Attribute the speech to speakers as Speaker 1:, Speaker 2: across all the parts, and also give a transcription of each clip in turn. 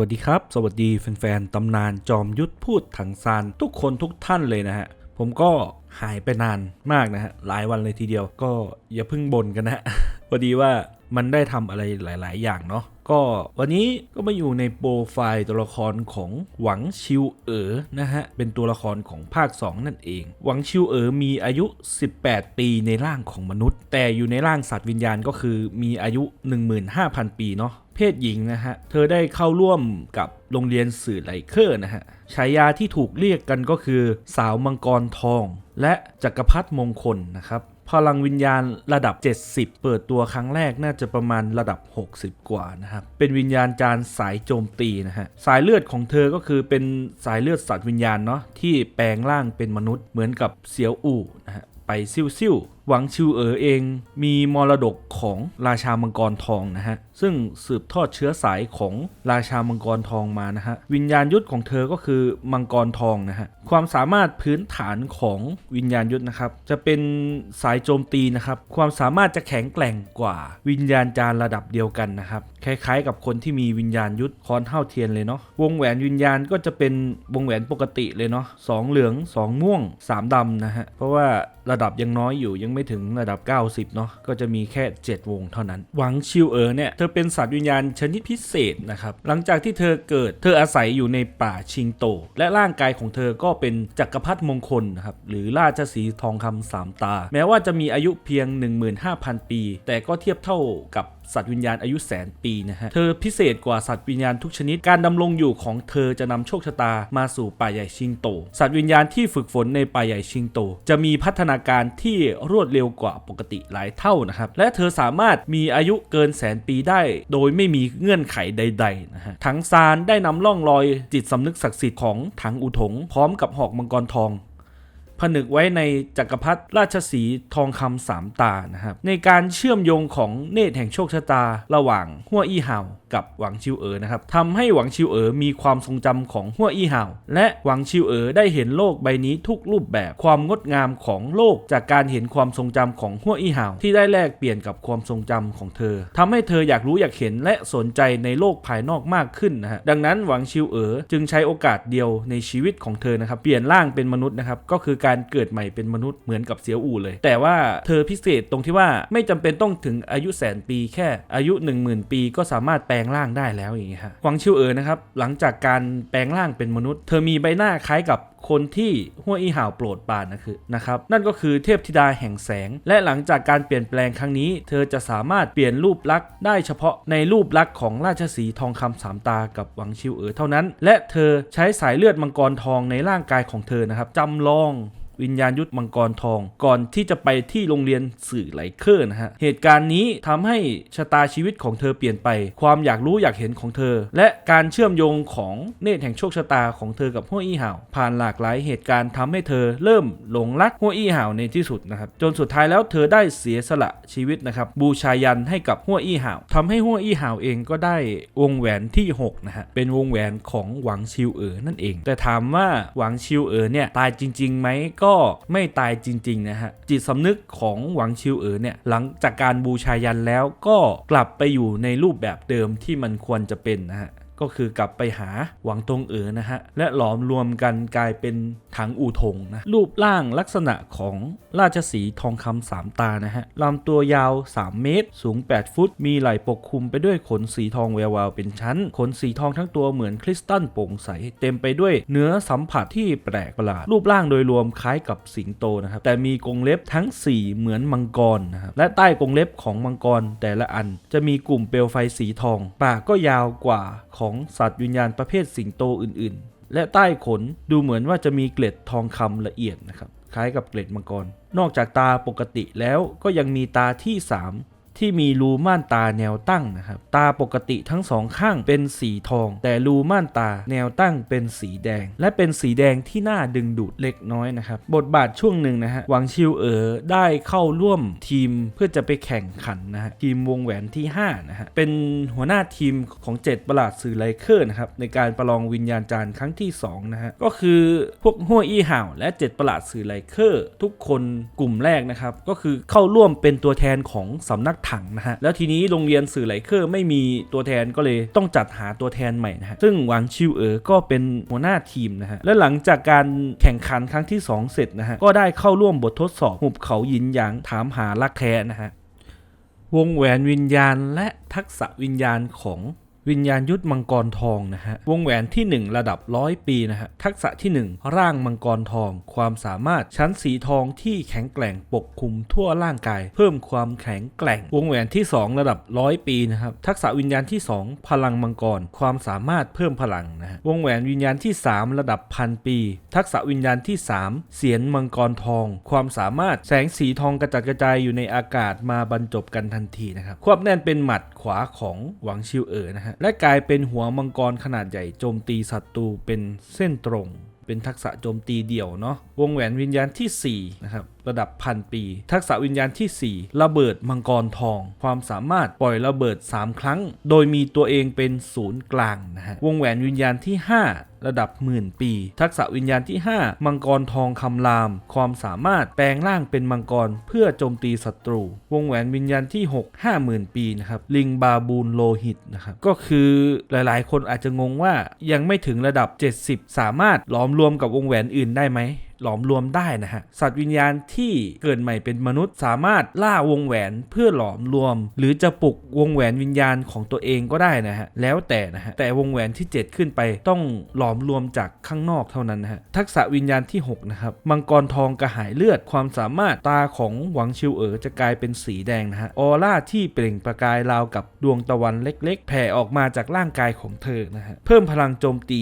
Speaker 1: วัสดีครับ สวัสดีแฟนๆตำนานจอมยุทธพูดถังซานทุกคนทุกท่านเลยนะฮะ ผมก็หายไปนานมากนะฮะ หลายวันเลยทีเดียวก็อย่าเพิ่งบ่นกันนะฮะพอดีว่า มันได้ทำอะไรหลาย ๆ อย่างเนาะก็วันนี้ก็มาอยู่ในโปรไฟล์ตัวละครของหวังชิวเอ๋อนะฮะ เป็นตัวละครของภาค 2 นั่นเอง หวังชิวเอ๋อมีอายุ 18 ปีในร่างของมนุษย์ แต่อยู่ในร่างสัตว์วิญญาณก็คือมีอายุ 15,000 ปีเนาะเพศหญิงนะฮะ เธอได้เข้าร่วมกับโรงเรียนสื่อไลเคอร์นะฮะฉายาที่ถูกเรียกกันก็คือ สาวมังกรทอง และจักรพรรดิมงคลนะครับ พลังวิญญาณระดับ 70 เปิดตัวครั้งแรกน่าจะประมาณระดับ 60 กว่านะครับ เป็นวิญญาณจานสายโจมตีนะฮะ สายเลือดของเธอก็คือเป็นสายเลือดสัตว์วิญญาณเนาะที่แปลงร่างเป็นมนุษย์เหมือนกับเสียวอู่นะฮะไปซิ่วซิ่ว หวังชิวเอ๋อเองมีมรดกของราชามังกรทองนะฮะ ซึ่งสืบทอดเชื้อสายของราชามังกรทองมานะฮะ วิญญาณยุทธของเธอก็คือมังกรทองนะฮะ ความสามารถพื้นฐานของวิญญาณยุทธนะครับ จะเป็นสายโจมตีนะครับ ความสามารถจะแข็งแกร่งกว่าวิญญาณจาร์ระดับเดียวกันนะครับ คล้ายๆ กับคนที่มีวิญญาณยุทธคอนเท่าเทียนเลยเนาะ วงแหวนวิญญาณก็จะเป็นวงแหวนปกติเลยเนาะสองเหลืองสองม่วงสามดำนะฮะ เพราะว่าระดับยังน้อยอยู่ยังไม่ถึงระดับ 90 เนาะก็จะมีแค่ 7 วงเท่านั้น หวังชิวเอ๋อเนี่ยเธอเป็นสัตว์วิญญาณชนิดพิเศษนะครับหลังจากที่เธอเกิดเธออาศัยอยู่ในป่าชิงโต และร่างกายของเธอก็เป็นจักรพรรดิมงคลนะครับหรือราชสีทองคำสามตา แม้ว่าจะมีอายุเพียง 15,000 ปี แต่ก็เทียบเท่ากับ สัตว์วิญญาณอายุแสนปีนะฮะ เธอพิเศษกว่าสัตว์วิญญาณทุกชนิด การดำรงอยู่ของเธอจะนำโชคชะตามาสู่ป่าใหญ่ชิงโต สัตว์วิญญาณที่ฝึกฝนในป่าใหญ่ชิงโต จะมีพัฒนาการที่รวดเร็วกว่าปกติหลายเท่านะครับ และเธอสามารถมีอายุเกินแสนปีได้ โดยไม่มีเงื่อนไขใดๆนะฮะ ถังซานได้นำล่องรอยจิตสำนึกศักดิ์สิทธิ์ของถังอุถงพร้อมกับหอกมังกรทอง ผนึกไว้ในจักรพรรดิราชสีทองคำสามตานะครับในการเชื่อมโยงของเนตรแห่งโชคชะตาระหว่างหัวอี้ห่ากับหวังชิวเอ๋อนะครับทำให้หวังชิวเอ๋อมีความทรงจำของหัวอี้ห่าวและหวังชิวเอ๋อได้เห็นโลกใบนี้ทุกรูปแบบความงดงามของโลกจากการเห็นความทรงจำของหัวอี้ห่าวที่ได้แลกเปลี่ยนกับความทรงจำของเธอทำให้เธออยากรู้อยากเห็นและสนใจในโลกภายนอกมากขึ้นนะฮะดังนั้นหวังชิวเอ๋อจึงใช้โอกาสเดียวในชีวิตของเธอนะครับเปลี่ยนร่างเป็นมนุษย์นะครับก็คือการเกิดใหม่เป็นมนุษย์เหมือนกับเสียวอู่เลย แต่ว่าเธอพิเศษตรงที่ว่าไม่จำเป็นต้องถึงอายุแสนปีแค่อายุ 1 0,000 ปีก็สามารถแปลงร่างได้แล้วอย่างเงี้ยฮะหวังชิวเอ๋อนะครับหลังจากการแปลงร่างเป็นมนุษย์ เธอมีใบหน้าคล้ายกับคนที่หัวอีห่าวโปรดปานนะคือนะครับนั่นก็คือเทพธิดาแห่งแสง และหลังจากการเปลี่ยนแปลงครั้งนี้ เธอจะสามารถเปลี่ยนรูปลักษณ์ได้เฉพาะในรูปลักษณ์ของราชสีทองคำสามตากับหวังชิวเอ๋อเท่านั้น และเธอใช้สายเลือดมังกรทองในร่างกายของเธอนะครับจำลอง วิญญาณยุทธมังกรทอง ก่อนที่จะไปที่โรงเรียนสื่อไหลเคอร์นะฮะ เหตุการณ์นี้ทำให้ชะตาชีวิตของเธอเปลี่ยนไป ความอยากรู้อยากเห็นของเธอ และการเชื่อมโยงของเนตรแห่งโชคชะตาของเธอกับหัวอี้ห่าวผ่านหลากหลายเหตุการณ์ทำให้เธอเริ่มหลงรักหัวอี้ห่าวในที่สุดนะครับ จนสุดท้ายแล้วเธอได้เสียสละชีวิตนะครับบูชายันให้กับหัวอี้ห่าวทำให้หัวอี้ห่าวเองก็ได้วงแหวนที่หกนะฮะเป็นวงแหวนของหวังชิวเอ๋อนั่นเอง แต่ถามว่าหวังชิวเอ๋อเนี่ยตายจริงๆไหมก็ไม่ตายจริงๆนะฮะจิตสำนึกของหวังชิวเอ๋อเนี่ยหลังจากการบูชายันแล้วก็กลับไปอยู่ในรูปแบบเดิมที่มันควรจะเป็นนะฮะ ก็คือกลับไปหาหวังตงเอ๋อนะฮะ และหลอมรวมกันกลายเป็นถังอู่ทงนะ รูปร่างลักษณะของราชสีทองคำสามตานะฮะลำตัวยาว 3 เมตร สูง 8 ฟุต มีไหล่ปกคลุมไปด้วยขนสีทองแวววาวเป็นชั้น ขนสีทองทั้งตัวเหมือนคริสตัลโปร่งใส เต็มไปด้วยเนื้อสัมผัสที่แปลกประหลาด รูปร่างโดยรวมคล้ายกับสิงโตนะครับ แต่มีกรงเล็บทั้ง 4 เหมือนมังกรนะครับ และใต้กรงเล็บของมังกรแต่ละอัน จะมีกลุ่มเปลวไฟสีทอง ปากก็ยาวกว่าของสัตว์วิญญาณประเภทสิงโตอื่นๆ และใต้ขนดูเหมือนว่าจะมีเกล็ดทองคำละเอียดนะครับคล้ายกับเกล็ดมังกร นอกจากตาปกติแล้วก็ยังมีตาที่ 3 ที่มีรูม่านตาแนวตั้งนะครับตาปกติทั้งสองข้างเป็นสีทอง แต่รูม่านตาแนวตั้งเป็นสีแดง และเป็นสีแดงที่น่าดึงดูดเล็กน้อยนะครับบทบาทช่วงหนึ่งนะฮะหวังชิวเอ๋อได้เข้าร่วมทีมเพื่อจะไปแข่งขันนะฮะทีมวงแหวนที่5นะฮะเป็นหัวหน้าทีมของ 7 ประหลาดสื่อไลเคอร์นะครับในการประลองวิญญาณจารย์ครั้งที่2นะฮะก็คือพวกหัวอี้ห่าวและ 7 ประหลาดสื่อไลเคอร์ทุกคนกลุ่มแรกนะครับก็คือเข้าร่วมเป็นตัวแทนของสำนักถังนะฮะแล้วทีนี้โรงเรียนสื่อไหลเคอร์ไม่มีตัวแทนก็เลยต้องจัดหาตัวแทนใหม่นะฮะซึ่งหวังชิวเอ๋อก็เป็นหัวหน้าทีมนะฮะและหลังจากการแข่งขันครั้งที่ 2 เสร็จนะฮะก็ได้เข้าร่วมบททดสอบหุบเขายินหยางถามหารักแท้นะฮะวงแหวนวิญญาณและทักษะวิญญาณของ วิญญาณยุทธมังกรทองนะฮะ วงแหวนที่ 1 ระดับร้อยปีนะฮะ ทักษะที่ 1 ร่างมังกรทอง ความสามารถชั้นสีทองที่แข็งแกร่งปกคลุมทั่วร่างกาย เพิ่มความแข็งแกร่ง วงแหวนที่ 2 ระดับร้อยปีนะครับ ทักษะวิญญาณที่ 2 พลังมังกร ความสามารถเพิ่มพลังนะฮะ วงแหวนวิญญาณที่ 3 ระดับพันปี ทักษะวิญญาณที่ 3 เสียนมังกรทอง ความสามารถแสงสีทองกระจัดกระจายอยู่ในอากาศมาบรรจบกันทันทีนะครับ ควบแน่นเป็นหมัดขวาของหวังชิวเอ๋อนะฮะและกลายเป็นหัวมังกรขนาดใหญ่โจมตีศัตรูเป็นเส้นตรง เป็นทักษะโจมตีเดี่ยวเนาะวงแหวนวิญญาณทีสี่4นะครับ ระดับพันปี ทักษะวิญญาณทีสี่ 4 ระเบิดมังกรทอง ความสามารถปล่อยระเบิด 3 ครั้ง โดยมีตัวเองเป็นศูนย์กลางนะฮะ วงแหวนวิญญาณที่ 5ระดับหมื่นปี ทักษะวิญญาณที่ 5 มังกรทองคำราม ความสามารถแปลงร่างเป็นมังกรเพื่อโจมตีศัตรู วงแหวนวิญญาณที่ 6 50,000 ปีนะครับ ลิงบาบูนโลหิตนะครับ ก็คือหลายๆ คนอาจจะงงว่ายังไม่ถึงระดับ 70 สามารถหลอมรวมกับวงแหวนอื่นได้ไหม หลอมรวมได้นะฮะ สัตว์วิญญาณที่เกิดใหม่เป็นมนุษย์ สามารถล่าวงแหวนเพื่อหลอมรวม หรือจะปลุกวงแหวนวิญญาณของตัวเองก็ได้นะฮะ แล้วแต่นะฮะ แต่วงแหวนที่ 7 ขึ้นไปต้องหลอมรวมจากข้างนอกเท่านั้นนะฮะ ทักษะวิญญาณที่ 6 นะครับ มังกรทองกระหายเลือด ความสามารถตาของหวังชิวเอ๋อจะกลายเป็นสีแดงนะฮะ ออร่าที่เปล่งประกายราวกับดวงตะวันเล็ก ๆ แผ่ออกมาจากร่างกายของเธอนะฮะ เพิ่มพลังโจมตี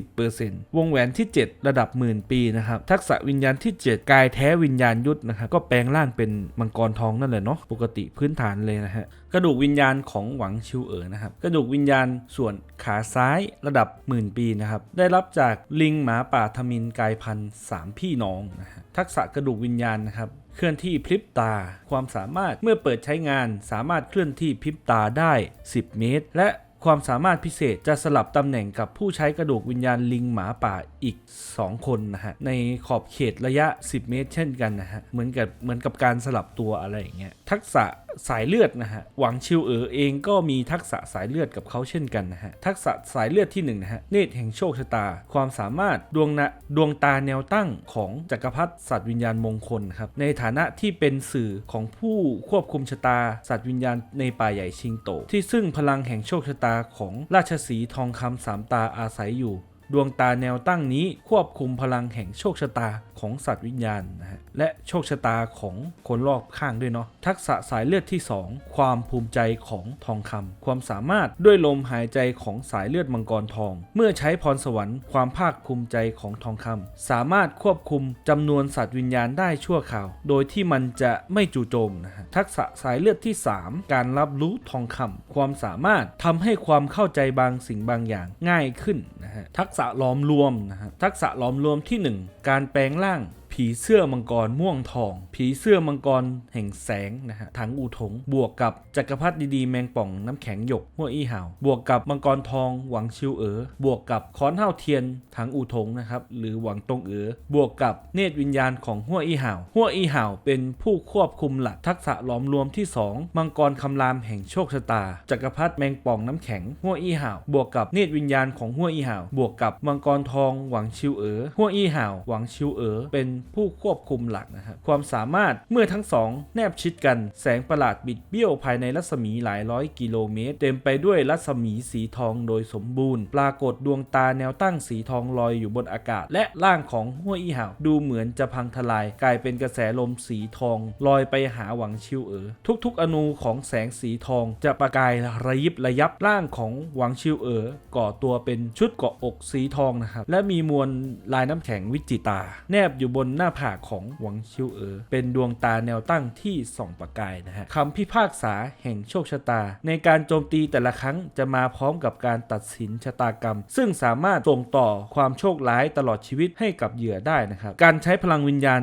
Speaker 1: 30%วงแหวนที่ 7 ระดับหมื่นปีนะครับทักษะวิญญาณที่7กายแท้วิญญาณยุทธนะครับก็แปลงร่างเป็นมังกรทองนั่นแหละเนาะปกติพื้นฐานเลยนะฮะกระดูกวิญญาณของหวังชิวเอ๋อนะครับกระดูกวิญญาณส่วนขาซ้ายระดับหมื่นปีนะครับได้รับจากลิงหมาป่าทมินกายพันธุ์สามพี่น้องนะฮะทักษะกระดูกวิญญาณนะครับเคลื่อนที่พริบตา ความสามารถเมื่อเปิดใช้งานสามารถเคลื่อนที่พริบตาได้ 10 เมตร และ ความสามารถพิเศษจะสลับตำแหน่งกับผู้ใช้กระดูกวิญญาณลิงหมาป่าอีก 2 คนนะฮะในขอบเขตระยะ 10 เมตร เช่นกันนะฮะเหมือนกับเหมือนกับการสลับตัวอะไรอย่างเงี้ยทักษะสายเลือดนะฮะ หวังชิวเอ๋อเองก็มีทักษะสายเลือดกับเขาเช่นกันนะฮะ ทักษะสายเลือดที่1นนะฮะ เนตรแห่งโชคชะตา ความสามารถดวงนะดวงตาแนวตั้งของจักรพรรดิสัตว์วิญญาณมงคลครับ ในฐานะที่เป็นสื่อของผู้ควบคุมชะตา สัตว์วิญญาณในป่าใหญ่ชิงโต ที่ซึ่งพลังแห่งโชคชะตาของราชสีทองคำสามตาอาศัยอยู่ ดวงตาแนวตั้งนี้ควบคุมพลังแห่งโชคชะตาของสัตว์วิญญาณนะฮะและโชคชะตาของคนรอบข้างด้วยเนาะทักษะสายเลือดที่ 2 ความภูมิใจของทองคำความสามารถด้วยลมหายใจของสายเลือดมังกรทอง เมื่อใช้พรสวรรค์ความภาคภูมิใจของทองคำสามารถควบคุมจำนวนสัตว์วิญญาณได้ชั่วคราว โดยที่มันจะไม่จู่โจมนะฮะทักษะสายเลือดที่ 3 การรับรู้ทองคำความสามารถทำให้ความเข้าใจบางสิ่งบางอย่างง่ายขึ้นนะฮะทักษะล้อมรวมนะฮะทักษะล้อมรวมที่ 1 การแปลงร่าง ผีเสื้อมังกรม่วงทอง ผีเสื้อมังกรแห่งแสงนะฮะถังอูถง บวกกับจักรพรรดิดีแมงป่องน้ำแข็งหยกหัวอี้ห่าว บวกกับมังกรทองหวังชิวเอ๋อบวกกับค้อนเท่าเทียนถังอูถงนะครับหรือหวังตงเอ๋อบวกกับเนตรวิญญาณของหัวอี้ห่าวหัวอี้ห่าวเป็นผู้ควบคุมหลักทักษะหลอมรวมที่ 2 มังกรคำรามแห่งโชคชะตา จักรพรรดิแมงป่องน้ำแข็งหัวอี้ห่าว บวกกับเนตรวิญญาณของหัวอี้ห่าว บวกกับมังกรทองหวังชิวเอ๋อหัวอี้ห่าวหวังชิวเอ๋อเป็นผู้ควบคุมหลักนะครับความสามารถเมื่อทั้งสองแนบชิดกัน แสงประหลาดบิดเบี้ยวภายในรัศมีหลายร้อยกิโลเมตร เต็มไปด้วยรัศมีสีทองโดยสมบูรณ์ ปรากฏดวงตาแนวตั้งสีทองลอยอยู่บนอากาศ และร่างของห้วยอีหาวดูเหมือนจะพังทลาย กลายเป็นกระแสลมสีทอง ลอยไปหาหวังชิวเอ๋อทุกๆ อนูของแสงสีทองจะประกายระยิบระยับร่างของหวังชิวเอ๋อก่อตัวเป็นชุดเกาะอกสีทองนะครับและมีมวลลายน้ำแข็งวิจิตา แนบอยู่บนหน้าผากของหวังชิวเอ๋อเป็นดวงตาแนวตั้งที่ส่องประกายนะฮะคำพิพากษาแห่งโชคชะตา ในการโจมตีแต่ละครั้งจะมาพร้อมกับการตัดสินชะตากรรม ซึ่งสามารถส่งต่อความโชคร้ายตลอดชีวิตให้กับเหยื่อได้นะครับการใช้พลังวิญญาณ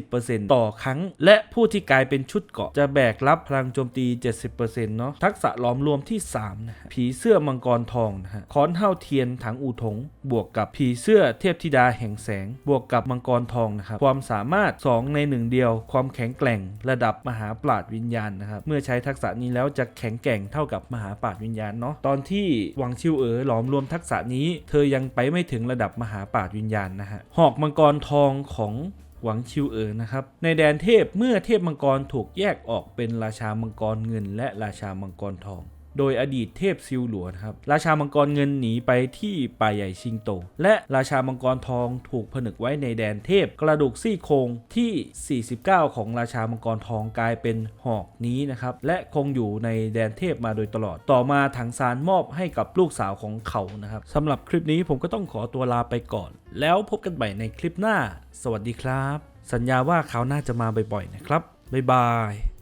Speaker 1: 30%ต่อครั้ง และผู้ที่กลายเป็นชุดเกาะจะแบกรับพลังโจมตี 70%เนาะทักษะล้อมรวมที่3นะฮะผีเสื้อมังกรทองนะฮะค้อนเท่าเทียนถังอูถง บวกกับผีเสื้อเทพธิดาแห่งแสง บวกกับมังกรทองนะครับนะครับความสามารถ 2 ใน1เดียว ความแข็งแกร่งระดับมหาปราดวิญญาณนะครับเมื่อใช้ทักษะนี้แล้วจะแข็งแกร่งเท่ากับมหาปราดวิญญาณเนาะตอนที่หวังชิวเอ๋อหลอมรวมทักษะนี้ เธอยังไปไม่ถึงระดับมหาปราดวิญญาณนะฮะหอกมังกรทองของหวังชิวเอ๋อนะครับ ในแดนเทพเมื่อเทพมังกรถูกแยกออกเป็นราชามังกรเงิน และราชามังกรทอง โดยอดีตเทพซิลหลัวนะครับ ราชามังกรเงินหนีไปที่ป่าใหญ่ชิงโต และราชามังกรทองถูกผนึกไว้ในแดนเทพ กระดูกซี่โครงที่ 49 ของราชามังกรทองกลายเป็นหอกนี้นะครับ และคงอยู่ในแดนเทพมาโดยตลอด ต่อมาถังซานมอบให้กับลูกสาวของเขานะครับสำหรับคลิปนี้ผมก็ต้องขอตัวลาไปก่อน แล้วพบกันใหม่ในคลิปหน้า สวัสดีครับ สัญญาว่าคราหน้าจะมาบ่อยๆนะครับบ๊ายบาย